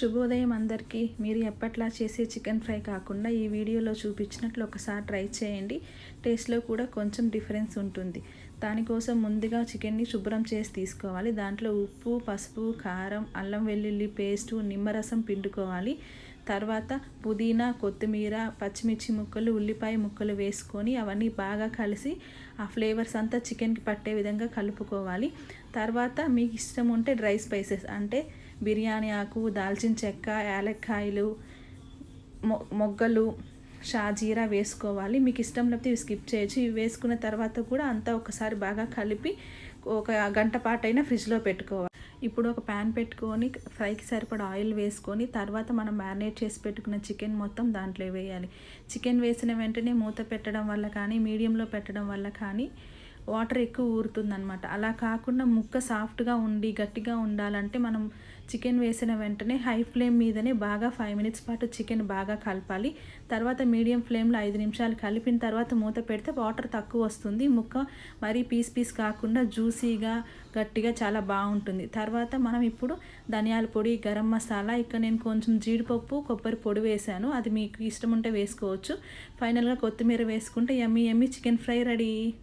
శుభోదయం అందరికీ. మీరు ఎప్పట్లా చేసే చికెన్ ఫ్రై కాకుండా ఈ వీడియోలో చూపించినట్లు ఒకసారి ట్రై చేయండి. టేస్ట్లో కూడా కొంచెం డిఫరెన్స్ ఉంటుంది. దానికోసం ముందుగా చికెన్ని శుభ్రం చేసి తీసుకోవాలి. దాంట్లో ఉప్పు పసుపు కారం అల్లం వెల్లుల్లి పేస్టు నిమ్మరసం పిండుకోవాలి. తర్వాత పుదీనా కొత్తిమీర పచ్చిమిర్చి ముక్కలు ఉల్లిపాయ ముక్కలు వేసుకొని అవన్నీ బాగా కలిసి ఆ ఫ్లేవర్స్ అంతా చికెన్కి పట్టే విధంగా కలుపుకోవాలి. తర్వాత మీకు ఇష్టం ఉంటే డ్రై స్పైసెస్ అంటే బిర్యానీ ఆకు దాల్చిన చెక్క యాలక్కాయలు మొ మొగ్గలు షాజీరా వేసుకోవాలి. మీకు ఇష్టం లేకపోతే ఇవి స్కిప్ చేయొచ్చు. ఇవి వేసుకున్న తర్వాత కూడా అంతా ఒకసారి బాగా కలిపి ఒక గంట పాటైనా ఫ్రిడ్జ్లో పెట్టుకోవాలి. ఇప్పుడు ఒక ప్యాన్ పెట్టుకొని ఫ్రైకి సరిపడా ఆయిల్ వేసుకొని తర్వాత మనం మ్యారినేట్ చేసి పెట్టుకున్న చికెన్ మొత్తం దాంట్లో వేయాలి. చికెన్ వేసిన వెంటనే మూత పెట్టడం వల్ల కానీ మీడియంలో పెట్టడం వల్ల కానీ వాటర్ ఎక్కువ ఊరుతుందనమాట అలా కాకుండా ముక్క సాఫ్ట్గా ఉండి గట్టిగా ఉండాలంటే మనం చికెన్ వేసిన వెంటనే హై ఫ్లేమ్ మీదనే బాగా ఫైవ్ మినిట్స్ పాటు చికెన్ బాగా కలపాలి. తర్వాత మీడియం ఫ్లేమ్లో ఐదు నిమిషాలు కలిపిన తర్వాత మూత పెడితే వాటర్ తక్కువ వస్తుంది. ముక్క మరీ పీస్ పీస్ కాకుండా జ్యూసీగా గట్టిగా చాలా బాగుంటుంది. తర్వాత మనం ఇప్పుడు ధనియాల పొడి గరం మసాలా ఇక్కడ నేను కొంచెం జీడిపప్పు కొబ్బరి పొడి వేశాను. అది మీకు ఇష్టం ఉంటే వేసుకోవచ్చు. ఫైనల్గా కొత్తిమీర వేసుకుంటే ఎమ్మి ఎమ్మి చికెన్ ఫ్రై రెడీ.